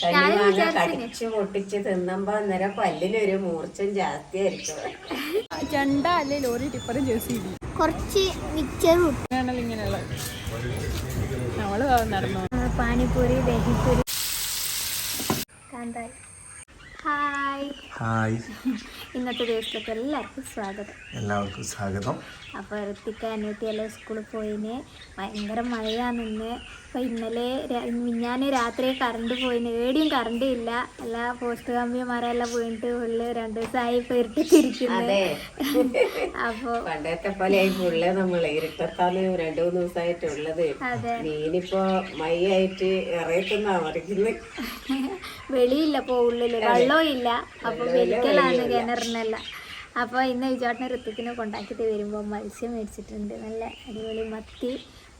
കണ്ണിമാങ്ങ കടിച്ച് പൊട്ടിച്ച് തിന്നുമ്പോ അന്നേരം പല്ലിനൊരു മൂർച്ചം ജാസ്തിയായിരിക്കും ചണ്ട അല്ലേ ലോറി ടിപ്പറും ജേഴ്സി കുറച്ച് മിക്സർ ആണല്ലോ ഇങ്ങനെയുള്ള നമ്മൾ നടന്നു. പാനിപൂരി ദഹിപൂരി കാന്തായി ഹായ്. ഹായ്. ഇന്നത്തെ ദിവസത്തേക്ക് എല്ലാവർക്കും സ്വാഗതം. എല്ലാവർക്കും സ്വാഗതം. അപ്പോൾ ഋത്തിക്ക അനിയത്തിയെല്ലാം സ്കൂളിൽ പോയിന്. ഭയങ്കര മഴയാണ് ഇന്ന് അപ്പോൾ ഇന്നലെ ഞാൻ രാത്രി കറണ്ട് പോയിന്. ഏടിയും കറണ്ട് ഇല്ല. എല്ലാ പോസ്റ്റ് കമ്പിമാരെല്ലാം പോയിട്ട് ഉള്ളു രണ്ടു ദിവസമായി പെരുട്ടിരിക്കുന്നത് അതെ. അപ്പോൾ പണ്ടത്തെ പോലെ ഈ പുള്ള നമ്മൾ. ഇരുട്ടത്താണ് രണ്ടു മൂന്ന് ദിവസമായിട്ടുള്ളത് അതെ. മീനിപ്പോ മൈയായിട്ട് ആയിട്ട് മറിക്കുന്നത് വെളിയില്ല പോ ഉള്ളിൽ. വെള്ളവും ഇല്ല. അപ്പൊ വെളിക്കലാണ് കിണറിനല്ല. അപ്പോൾ ഇന്ന് വിചാട്ടനെ ഋത്തുക്കിനെ കൊണ്ടാക്കിയിട്ട് വരുമ്പോൾ മത്സ്യം മേടിച്ചിട്ടുണ്ട്. നല്ല അടിപൊളി മത്തി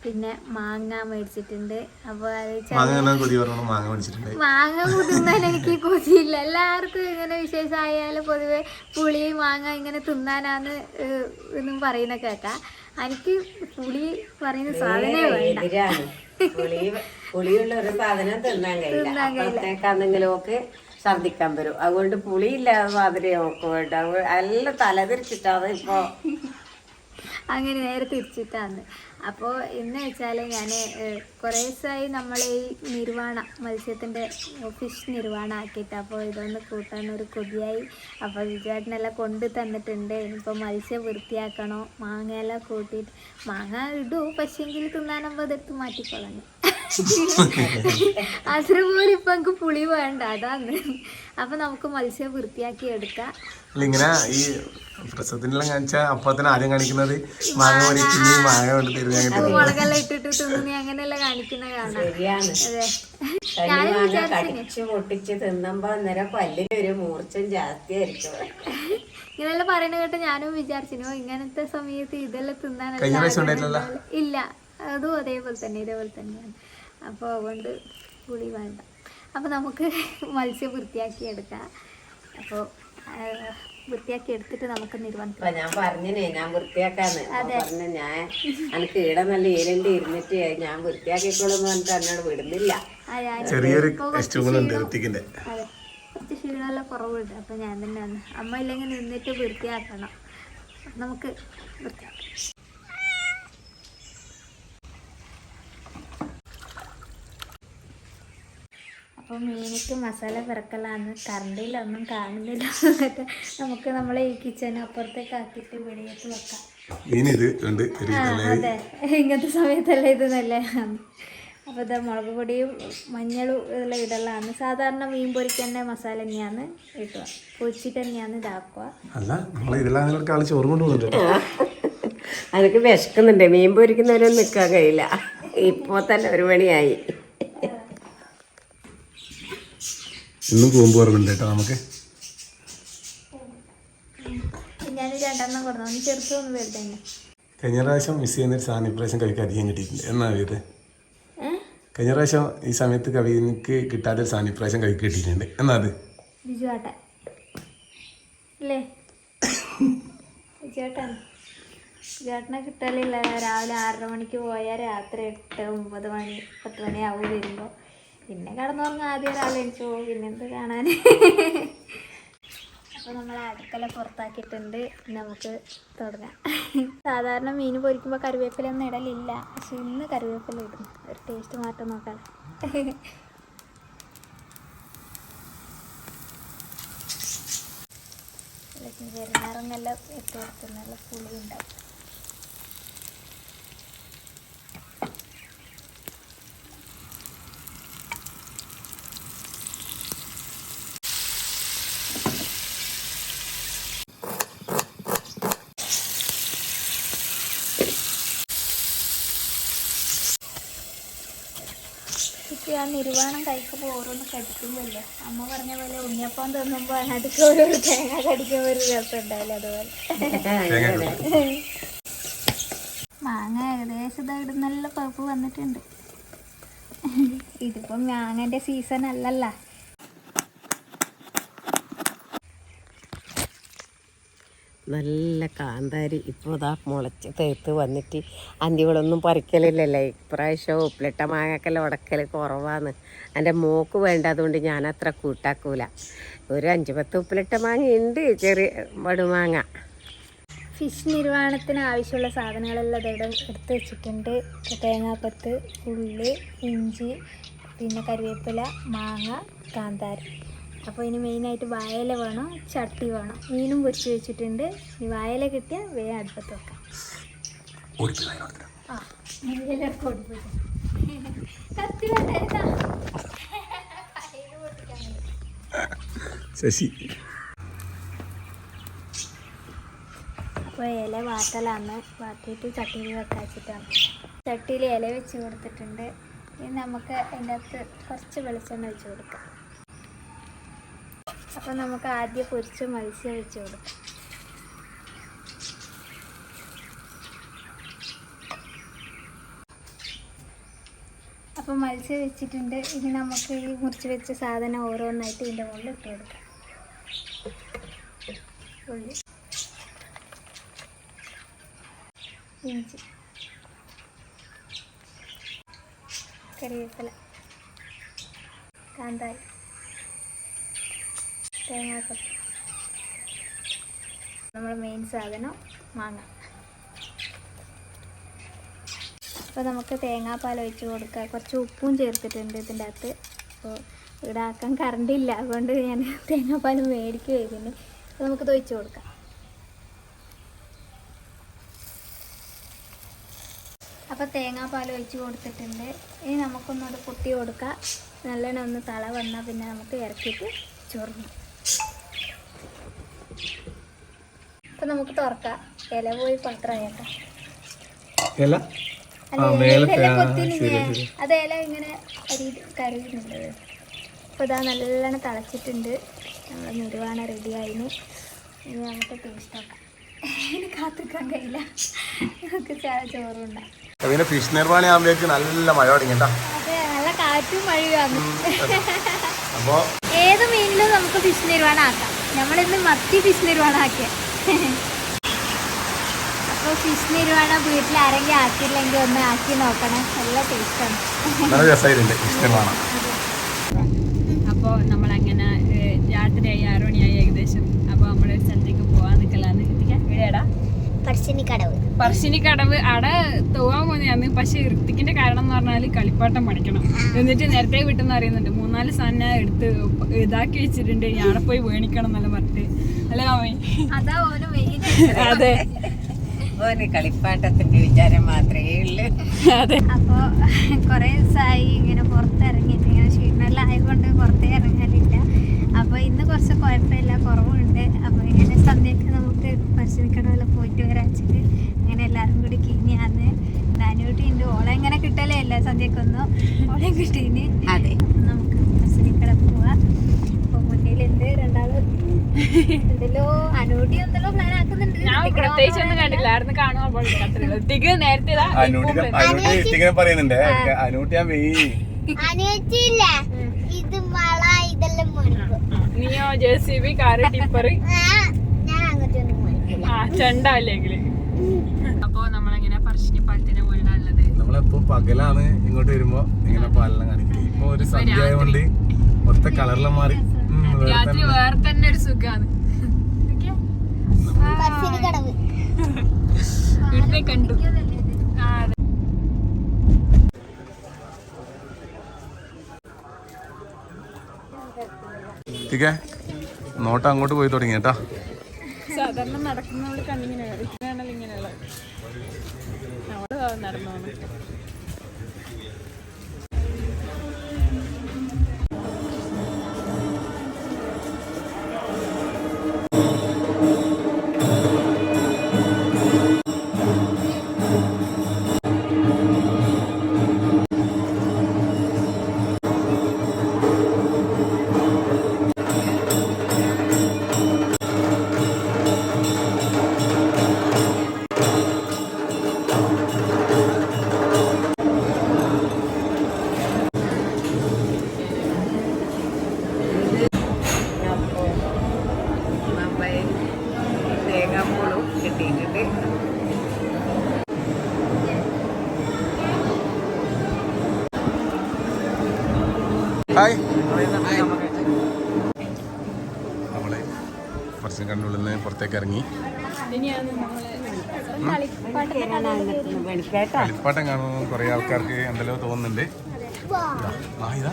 പിന്നെ മാങ്ങ മേടിച്ചിട്ടുണ്ട്. അപ്പോൾ അത് മാങ്ങ കുതിന്നാൽ കൊതി മാങ്ങ മേടിച്ചിട്ടുണ്ട് മാങ്ങ കുതിന്നാൻ എനിക്ക് കൊതിയില്ല. എല്ലാവർക്കും ഇങ്ങനെ വിശേഷമായാലും പൊതുവെ പുളി മാങ്ങ ഇങ്ങനെ തിന്നാനാന്ന് എന്നും പറയുന്ന കേൾക്കാം എനിക്ക് പുളി പറയുന്ന സാധനമേ വേണ്ട. പുളി പുളിയുള്ള ഒരു സാധനം തിന്നാൻ കഴിയില്ല. ഛർദിക്കാൻ വരും. അതുകൊണ്ട് പുളിയില്ലാതെ മാതിരി നോക്ക് വേണ്ട. നല്ല തല തലതിരിച്ചിട്ടാണ് ഇപ്പൊ. അങ്ങനെ നേരെ തിരിച്ചിട്ടാണ് അപ്പോൾ ഇന്ന് വെച്ചാൽ ഞാൻ കുറേ ദിവസമായി നമ്മൾ ഈ നിർവാണ മത്സ്യത്തിന്റെ ഫിഷ് നിർവാണ ആക്കിയിട്ട് അപ്പോൾ ഇതൊന്ന് കൂട്ടാൻ ഒരു കൊതിയായി. അപ്പോൾ വിജയാട്ടനെല്ലാം കൊണ്ട് തന്നിട്ടുണ്ട്. ഇനിയിപ്പോൾ മത്സ്യം വൃത്തിയാക്കണോ? മാങ്ങയെല്ലാം കൂട്ടിയിട്ട് മാങ്ങ ഇടൂ. പക്ഷേങ്കിൽ തിന്നാനുമ്പോൾ അതെടുത്ത് മാറ്റിക്കളഞ്ഞു അസുര പോലെ ഇപ്പം എനിക്ക് പുളി വേണ്ട അതാണ്. അപ്പോൾ നമുക്ക് മത്സ്യം വൃത്തിയാക്കി എടുക്കാം. ഇങ്ങനെ ഈ പ്രസവത്തിനെല്ലാം കാണിച്ചാൽ അപ്പത്തിന് തന്നെ ആദ്യം കാണിക്കുന്നത്. മാങ്ങ മേടിക്കുന്നു മാങ്ങ കൊണ്ട് തരുന്ന മുളകെല്ലാം ഇട്ടിട്ട് തിന്നുന്ന അങ്ങനെയല്ല കാണിക്കുന്ന കടിച്ച് പൊട്ടിച്ച് തിന്നുമ്പോ അന്നേരം പല്ലിനൊരു മൂർച്ചം ജാസ്തിയായിരിക്കും. ഇങ്ങനെല്ലാം പറയുന്ന കേട്ട് ഞാനും വിചാരിച്ചു ഇങ്ങനത്തെ സമയത്ത് ഇതെല്ലാം പ്രാവശ്യം ഇല്ല. അതും അതേപോലെ തന്നെ ഇതേപോലെ തന്നെയാണ്. അപ്പോൾ അതുകൊണ്ട് പുളി വേണ്ട. അപ്പോൾ നമുക്ക് മത്സ്യം വൃത്തിയാക്കി എടുക്കാം. അപ്പോൾ വൃത്തിയാക്കി എടുത്തിട്ട് നമുക്ക് നിർവഹിക്കാം ഞാൻ പറഞ്ഞേ ഞാൻ വൃത്തിയാക്കാന്ന്. പറഞ്ഞ ഞാൻ എനിക്ക് ഇവിടെ നല്ല ഏലണ്ടി ഇരുന്നിട്ട് ഞാൻ വൃത്തിയാക്കിക്കോളും പറഞ്ഞിട്ട് എന്നോട് വിടുന്നില്ല. ചെറിയൊരു കുറച്ച് ക്ഷീണമെല്ലാം കുറവുണ്ട്. അപ്പൊ ഞാൻ തന്നെയാണ്. അമ്മ ഇല്ലെങ്കിൽ നിന്നിട്ട് വൃത്തിയാക്കണം. നമുക്ക് വൃത്തിയാക്കാം. അപ്പോൾ മീനിക്ക് മസാല പിറക്കലാണ് കറണ്ടിലൊന്നും കാണുന്നില്ല എന്നിട്ട് നമുക്ക് നമ്മളെ ഈ കിച്ചന് അപ്പുറത്തേക്ക് ആക്കിയിട്ട് വെളിയേറ്റ് വെക്കാം. മീനിത് അതെ. ഇങ്ങനത്തെ സമയത്തല്ലേ ഇത് നല്ല അപ്പോൾ ഇത് മുളക് പൊടിയും മഞ്ഞളും ഇതെല്ലാം ഇടലാണ് സാധാരണ മീൻ പൊരിക്കുന്ന മസാല തന്നെയാണ് ഇട്ടുക പൊരിച്ചിട്ട് തന്നെയാണ് ഇതാക്കുക. അല്ല നമ്മൾ ചോറ് എനിക്ക് വിശക്കുന്നുണ്ട്. മീൻ പൊരിക്കുന്നവരൊന്നും നിൽക്കാൻ കഴിയില്ല. ഇപ്പൊ തന്നെ ഒരു മണിയായി. ഇന്നും പോകുമ്പോൾ ഓർമ്മയുണ്ട് കേട്ടോ നമുക്ക്. കഴിഞ്ഞ പ്രാവശ്യം മിസ് ചെയ്യുന്ന ഒരു സാധനം ഇപ്രാവശ്യം കവിക്ക് അധികം കിട്ടിയിട്ടുണ്ട് എന്നാ ഇത് കഴിഞ്ഞ പ്രാവശ്യം ഈ സമയത്ത് കവിക്ക് കിട്ടാത്ത ഒരു സാധനം ഇപ്രാവശ്യം കവിക്ക് കിട്ടിയിട്ടുണ്ട്. എന്നാ അത്? ചേട്ടനെ കിട്ടലില്ല. രാവിലെ ആറര മണിക്ക് പോയാൽ രാത്രി എട്ട് ഒമ്പത് മണി പത്ത് മണി ആവും വരുമ്പോൾ പിന്നെ കിടന്നുറങ്ങാൻ ആദ്യം പോകും പിന്നെന്ത് കാണാൻ? അപ്പോൾ നമ്മൾ അടുക്കള പുറത്താക്കിയിട്ടുണ്ട്. നമുക്ക് തുടങ്ങാം. സാധാരണ മീൻ പൊരിക്കുമ്പോൾ കറിവേപ്പിലൊന്നും ഇടലില്ല. പക്ഷെ ഇന്ന് കറിവേപ്പില ഇടും. ഒരു ടേസ്റ്റ് മാറ്റം നോക്കാം ചെറുനാറങ്ങെല്ലാം ഇട്ട് നല്ല പുളി ഉണ്ടാവും ഇപ്പം നിർവാണം കഴിക്കുമ്പോൾ ഓരോന്ന് കടിക്കുമല്ലോ അമ്മ പറഞ്ഞ പോലെ ഉണ്ണിയപ്പം തിന്നുമ്പോൾ അതിനകത്ത് ഓരോ തേങ്ങ കടിക്കുമ്പോൾ ഒരു രസം ഉണ്ടാവില്ല അതുപോലെ? മാങ്ങ ഏകദേശം ഇതായിട്ട് നല്ല പഴുപ്പ് വന്നിട്ടുണ്ട്. ഇതിപ്പം മാങ്ങന്റെ സീസൺ അല്ലല്ല. നല്ല കാന്താരി ഇപ്പോൾ ഇതാ മുളച്ച് തേത്ത് വന്നിട്ട് അന്തികളൊന്നും പറിക്കലില്ലല്ലേ? ഇപ്രാവശ്യം ഉപ്പിലിട്ട മാങ്ങക്കെല്ലാം ഉടക്കൽ കുറവാണ് എന്റെ മോക്ക് വേണ്ട അതുകൊണ്ട് ഞാൻ അത്ര കൂട്ടാക്കൂല. ഒരു അഞ്ച് പത്ത് ഉപ്പിലിട്ട മാങ്ങ ഉണ്ട് ചെറിയ വടുമാങ്ങ ഫിഷ് നിർവഹണത്തിന് ആവശ്യമുള്ള സാധനങ്ങളെല്ലാം ഇവിടെ എടുത്ത് വെച്ചിട്ടുണ്ട്. തേങ്ങാപ്പത്ത് ഉള്ളി ഇഞ്ചി പിന്നെ കറിവേപ്പില മാങ്ങ കാന്താരി. അപ്പോൾ ഇനി മെയിനായിട്ട് വായല വേണം ചട്ടി വേണം. മീനും പൊരിച്ച് വെച്ചിട്ടുണ്ട്. ഈ വായല കിട്ടിയാൽ വേഗം അടുപ്പത്ത് വെക്കാം. ആ. ശശി. അപ്പോൾ ഇല വാട്ടലാണ് വാട്ടിയിട്ട് ചട്ടിയിൽ വെക്കാച്ചിട്ടാണ്. ചട്ടിയിൽ ഇല വെച്ച് കൊടുത്തിട്ടുണ്ട്. ഇനി നമുക്ക് അതിന്റെ അകത്ത് കുറച്ച് വെളിച്ചെണ്ണ വെച്ച് കൊടുക്കാം. അപ്പോൾ നമുക്ക് ആദ്യം പൊരിച്ച് മത്സ്യം വെച്ച് കൊടുക്കാം. അപ്പോൾ മത്സ്യം വെച്ചിട്ടുണ്ട്. ഇനി നമുക്ക് ഈ മുറിച്ച് വെച്ച സാധനം ഓരോന്നായിട്ട് ഇതിന്റെ മുകളിൽ ഇട്ട് കൊടുക്കാം. ഉള്ളി. ഇഞ്ചി. കറിവേപ്പില. കാന്താരി. തേങ്ങാക്കൊത്ത്. നമ്മുടെ മെയിൻ സാധനം മാങ്ങ. അപ്പോൾ നമുക്ക് തേങ്ങാപ്പാൽ ഒഴിച്ച് കൊടുക്കുക കുറച്ച് ഉപ്പും ചേർത്തിട്ടുണ്ട് ഇതിന്റെ അകത്ത്. അപ്പോൾ ഇവിടെ ആക്കാൻ കറണ്ട് ഇല്ല. അതുകൊണ്ട് ഞാൻ തേങ്ങാപ്പാൽ മേടിക്കുകയായിരുന്നു അപ്പോൾ നമുക്കിത് ഒഴിച്ച് കൊടുക്കാം. അപ്പോൾ തേങ്ങാപ്പാൽ ഒഴിച്ച് കൊടുത്തിട്ടുണ്ട്. ഇനി നമുക്കൊന്നുകൂടെ പൊട്ടി കൊടുക്കാം. നല്ലോണം ഒന്ന് തള വന്നാൽ പിന്നെ നമുക്ക് ഇറക്കിയിട്ട് ചൊറിഞ്ഞു നമുക്ക് തുറക്കാം. ഇല പോയി പുറത്തിറങ്ങട്ടെ ഇല? അത് ഇല ഇങ്ങനെ കരുതുന്നുണ്ട് അപ്പൊ അപ്പോൾ ഇതാ നല്ലോണം തിളച്ചിട്ടുണ്ട്. നമ്മൾ നിർവാണ റെഡി ആയിരുന്നു. ഇനി നമുക്ക് ടേസ്റ്റ് നോക്കാം. ഇനി കാത്തിരിക്കാൻ കഴിയില്ല. നമുക്ക് ചാ- ചോറുണ്ടാക്കാം പിന്നെ ഫിഷ് നിർമ്മാണി ആകുമ്പോഴേക്ക് നല്ല മഴ തുടങ്ങിട്ടാ അതെ നല്ല കാറ്റും മഴയും അപ്പോ ഏത് മീനിലും നമുക്ക് ഫിഷ് നിർവാണാക്കാം ആക്കാം നമ്മളിന്ന് മത്തി ഫിഷ് ആക്കിയ അപ്പോൾ ഫിഷ് നിരുവാണ വീട്ടിൽ ആരെങ്കിലും ആക്കിയില്ലെങ്കിൽ ഒന്ന് ആക്കി നോക്കണം. നല്ല ടേസ്റ്റാണ് അപ്പോൾ നമ്മളങ്ങനെ അങ്ങനെ രാത്രിയായി ആറ് മണിയായി ഏകദേശം. അപ്പോൾ നമ്മൾ സ്ഥലത്തേക്ക് പോകാൻ നിൽക്കലാന്ന് ഇവിടെയാടാ? പറശ്ശിനിക്കടവ്. പറശ്ശിനിക്കടവ്. അവിടെ പോവാൻ പോകുന്നതാണ് പക്ഷെ ഋത്തിക്കിന്റെ കാരണം എന്ന് പറഞ്ഞാൽ കളിപ്പാട്ടം പഠിക്കണം. എന്നിട്ട് നേരത്തെ വിട്ടെന്ന് അറിയുന്നുണ്ട്. മൂന്നാൽ സാധനം എടുത്ത് ഇതാക്കി വെച്ചിട്ടുണ്ട്. ഞാൻ പോയി വേണിക്കണം എന്നെല്ലാം പറഞ്ഞിട്ട്. അല്ലേ മാമി? അതാ ഓന് മെയിൻ അതെ. ഓന് കളിപ്പാട്ടത്തിന്റെ വിചാരം മാത്രമേ ഉള്ളൂ. അതെ. അപ്പോൾ കൊറേ ദിവസമായി ഇങ്ങനെ പുറത്തിറങ്ങിയിട്ട് ഇങ്ങനെ ക്ഷീണമെല്ലാം ആയതുകൊണ്ട് പുറത്തേ ഇറങ്ങാനില്ല. അപ്പൊ ഇന്ന് കുറച്ച് കുഴപ്പമില്ല കുറവുണ്ട്. അപ്പൊ ഇങ്ങനെ സന്ധ്യക്ക് നമുക്ക് പശുക്കടവിൽ പോയിട്ട് വരാച്ചിട്ട് വെച്ചിട്ട് അങ്ങനെ എല്ലാവരും കൂടി കിങ്ങിയാന്ന്. നാനൂട്ടി ഉണ്ട്. ഓളെ ഇങ്ങനെ കിട്ടലേ അല്ല സന്ധ്യക്കൊന്നും? ഓളെ കിട്ടീന്. അതെ അപ്പം നമുക്ക് പശുക്കട പോവാം അപ്പോൾ മുന്നിലുണ്ട് രണ്ടാളും എന്തെല്ലോ അനൂട്ടി എന്തെല്ലോ പ്ലാൻ ആക്കുന്നുണ്ട്. ഞാൻ പ്രത്യേകിച്ച് ഒന്നും കണ്ടില്ല. ആയിരുന്നു കാണുമ്പോൾ നേരത്തെ ഇതാ അനൂട്ടി അനൂട്ടി ഇങ്ങനെ പറയുന്നുണ്ട്. അനൂട്ടി ഞാൻ വെയ് അനിയത്തിയില്ല ഇത് വള ഇതെല്ലാം മുറിക്കും നീയോ J C B car tipper? ഞാൻ അങ്ങോട്ടൊന്നും മുറിക്കില്ല. ആ ചെണ്ട അല്ലെങ്കിൽ അപ്പോ നമ്മളെങ്ങനെ പറശ്ശിനി പാലത്തിന്റെ മുകളിലുള്ളത് നമ്മളെപ്പോ പകലാണ് ഇങ്ങോട്ട് വരുമ്പോ ഇങ്ങനെ പാലെല്ലാം കാണിക്കും ഇപ്പൊ ഒരു സന്ധ്യ ആയതുകൊണ്ട് മൊത്തം കളറെല്ലാം മാറി. രാത്രി. വേറെ തന്നെ ഒരു സുഖാണ്. ഇവിടുത്തെ കണ്ടു. നോട്ട് അങ്ങോട്ട് പോയി തുടങ്ങി കേട്ടാ. സാധാരണ നടക്കുന്നവൾ കണ്ണിങ്ങനെ ഇങ്ങനെയാണല്ലോ ഇങ്ങനെയുള്ള നടന്നു ഇറങ്ങി. കളിപ്പാട്ടം കാണുന്ന കുറേ ആൾക്കാർക്ക് എന്തെല്ലോ തോന്നുന്നുണ്ട്. ആ ഇതാ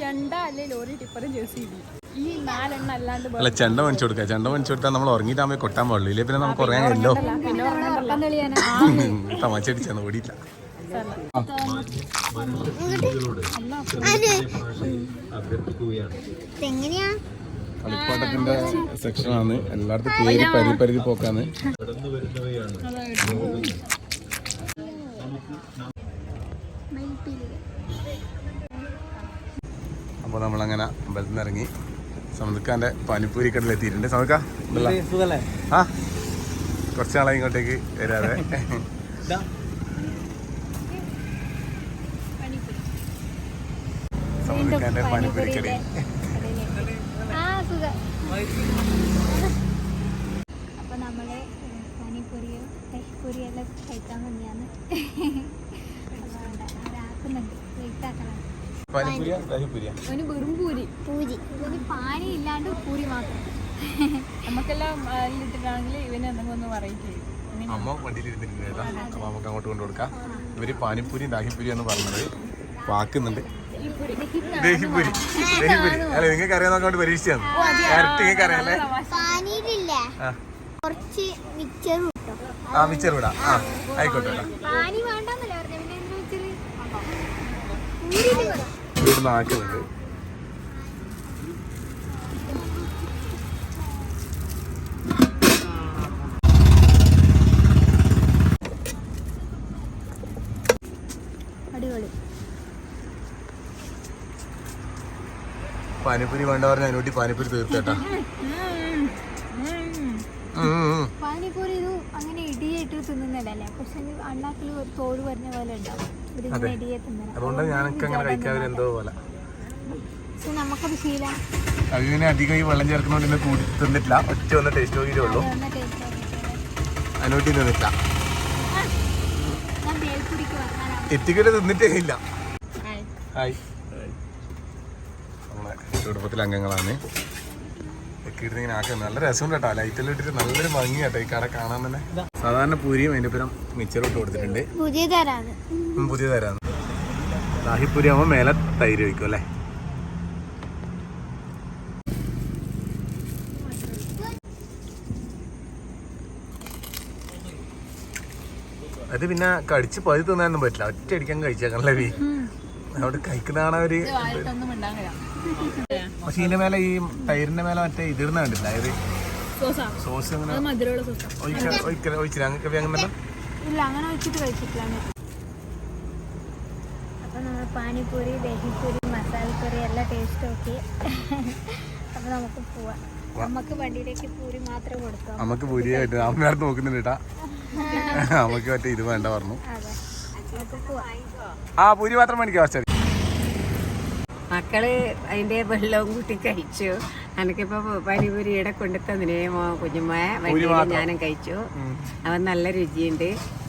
ചെണ്ട അല്ലേ ലോറി ടിപ്പറും ജേഴ്സി ഈ നാലെണ്ണ അല്ലാണ്ട് അല്ല ചെണ്ട മേടിച്ചു കൊടുക്കുക ചെണ്ട മേടിച്ചു കൊടുത്താൽ നമ്മൾ ഉറങ്ങിയിട്ടാകുമ്പോൾ കൊട്ടാൻ പാടുള്ളൂ. ഇല്ലേ പിന്നെ നമുക്ക് ഉറങ്ങാനല്ലോ തമാശ അടിച്ചാന്ന് ഓടിയില്ല കളിപ്പാട്ടത്തിന്റെ സെക്ഷനാണ്. എല്ലായിടത്തും പേര് പരി പരിധി പോക്കാണ്. അപ്പോൾ നമ്മളങ്ങനെ അമ്പലത്തിൽ നിന്ന് ഇറങ്ങി സമുദ്രക്കാന്റെ പാനിപ്പൂരി കടയിൽ എത്തിയിട്ടുണ്ട് സമുദ്ര ആ കുറച്ച് നാളെ ഇങ്ങോട്ടേക്ക് വരാതെ. പാനിപ്പൂരി കടയിൽ ആ സുഖം. അപ്പൊ നമ്മൾ പാനിപ്പൂരിയോ ദഹിപ്പൂരിയെല്ലാം കഴിക്കാൻ വേണ്ടിയാണ് അപ്പൊ വെയിറ്റ് ആക്കണം ഒരു വെറും പൂരി. പൂരി. ഇതിന് പാനി ഇല്ലാണ്ട് പൂരി മാത്രം. നമുക്കെല്ലാം ഇട്ടിട്ടാണെങ്കിൽ ഇവന് എന്തെങ്കിലും ഒന്ന് അമ്മ വണ്ടിയിലിരുന്നിട്ടുണ്ട് കേട്ടോ. അപ്പോൾ നമുക്ക് അങ്ങോട്ട് കൊണ്ടു കൊടുക്കാം. ഇവർ പാനിപ്പൂരി ദാഹിപ്പൂരി എന്ന് പറഞ്ഞത് വാക്കുന്നുണ്ട്. ദഹിപ്പൂരി. ദഹിപ്പൂരി. അല്ല നിങ്ങൾക്ക് അറിയാൻ നോക്കാണ്ട് പരീക്ഷയാണ് കറക്റ്റ് നിങ്ങൾക്ക് അറിയാല്ലേ? ആ. കുറച്ച് മിച്ചർ വിടാം ആ ആയിക്കോട്ടെ കേട്ടോ പാനി വേണ്ടെന്നല്ലേ പറഞ്ഞ പിന്നെ എന്ത് വെച്ചത് പൂരി ഇവിടുന്ന് ആക്കുന്നുണ്ട് അടിപൊളി പാനിപ്പൂരി വേണ്ട പറഞ്ഞ അതിനോട്ടി പാനിപ്പൂരി തീർത്തേട്ടാ. പാനിപ്പൂരി ഇത് അങ്ങനെ ഇടിയായിട്ട് തിന്നുന്നതല്ലേ? പക്ഷെ അണ്ണാക്കിൽ ഒരു തോട് പോലെ ഉണ്ടാവും. അതുകൊണ്ട് ഞാനൊക്കെ അങ്ങനെ കഴിക്കാതെ എന്തോ പോലെ. പക്ഷെ നമുക്കത് ശീലം. അതിന് അധികം ഈ വെള്ളം ചേർക്കുന്നോണ്ട് ഇന്ന് കൂടി തിന്നിട്ടില്ല. ഒറ്റ ഒന്ന് ടേസ്റ്റ് നോക്കിയിട്ടേ ഉള്ളൂ. അതിനോട്ടി തിന്നിട്ടില്ല. എത്തിക്കൂടെ തിന്നിട്ടേ ഇല്ല. ഹായ് കുടുംബത്തിലെ അംഗങ്ങളാണ്. ഒക്കെ ഇങ്ങനെ ആക്കുന്നത് നല്ല രസമുണ്ട് കേട്ടോ. ലൈറ്റെല്ലാം ഇട്ടിട്ട് നല്ലൊരു ഭംഗി കേട്ടോ ഈ കട കാണാൻ തന്നെ. സാധാരണ പൂരിയും അതിന്റെ പുരം മിച്ചറും ഇട്ട് കൊടുത്തിട്ടുണ്ട്. പുതിയ തരാണ് പുതിയ ദാഹിപ്പൂരി ആകുമ്പോൾ മേലെ തൈര് വയ്ക്കും അല്ലേ? അത് പിന്നെ കടിച്ച് പതി തിന്നാനൊന്നും പറ്റില്ല. ഒറ്റ അടിക്കാൻ കഴിച്ചേക്കണല്ലേ അവിടെ കഴിക്കുന്നതാണ് അവർ പക്ഷെ ഇതിന്റെ മേലെ ഈ തൈരിന്റെ മേലെ മറ്റേ ഇതിടുന്ന കണ്ടില്ല അതായത് സോസാ. സോസ് അങ്ങനെ ഒഴിച്ചില്ല? അങ്ങനെ അങ്ങനെ ഇല്ല അങ്ങനെ ഒഴിച്ചിട്ട് കഴിച്ചിട്ടില്ല. അപ്പോൾ നമ്മൾ പാനിപ്പൂരി ദഹിപ്പൂരി മസാലപ്പൂരി എല്ലാം ടേസ്റ്റ് നോക്കി അപ്പൊ നമുക്ക് പോവാം. നമുക്ക് വണ്ടിയിലേക്ക് പൂരി മാത്രം കൊടുക്കാം നമുക്ക് പൂരിയായിട്ട് അമ്മയാർത്ത് നോക്കുന്നുണ്ട് കേട്ടാ. നമുക്ക് മറ്റേ ഇത് വേണ്ട പറഞ്ഞു. അതെ. നമുക്ക് പോവാം. ആ പൂരി മാത്രം മേടിക്കാം കുറച്ചത് മക്കൾ അതിന്റെ വെള്ളവും കൂട്ടി കഴിച്ചു. എനിക്കിപ്പോ പനിപുരിയുടെ ഇവിടെ കൊണ്ടു തന്നിനെ മോ കുഞ്ഞുമായ വണ്ടിയിൽ ഞാനും കഴിച്ചു. അവൻ നല്ല രുചിയുണ്ട്.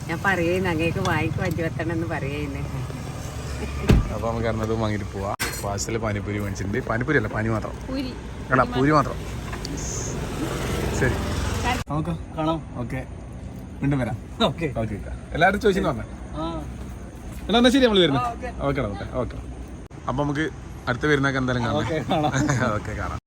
ഞാൻ പറയുന്നു അങ്ങേക്ക് വാങ്ങിക്കും അഞ്ചു പത്തെണ്ണം എന്ന് പറയുന്നു. അപ്പൊ നമുക്ക് അറിഞ്ഞത് വാങ്ങിട്ട് പോവാം. പാഴ്സൽ പാനിപ്പൂരി മേടിച്ചിട്ടുണ്ട്. പാനിപ്പൂരി അല്ല പാനി മാത്രം. പൂരി. അല്ല പൂരി മാത്രം. ശരി. നമുക്ക് കാണാം. ഓക്കെ. വീണ്ടും വരാം. ഓക്കെ. ഓക്കെ എല്ലാവരും ചോദിച്ചു പറഞ്ഞു. എന്നാ എന്നാ ശരി നമ്മൾ വരുന്നു. ഓക്കെ. Okay okay. അപ്പൊ നമുക്ക് അടുത്ത് വരുന്നൊക്കെ എന്തായാലും കാണാം. ഓക്കെ കാണാം.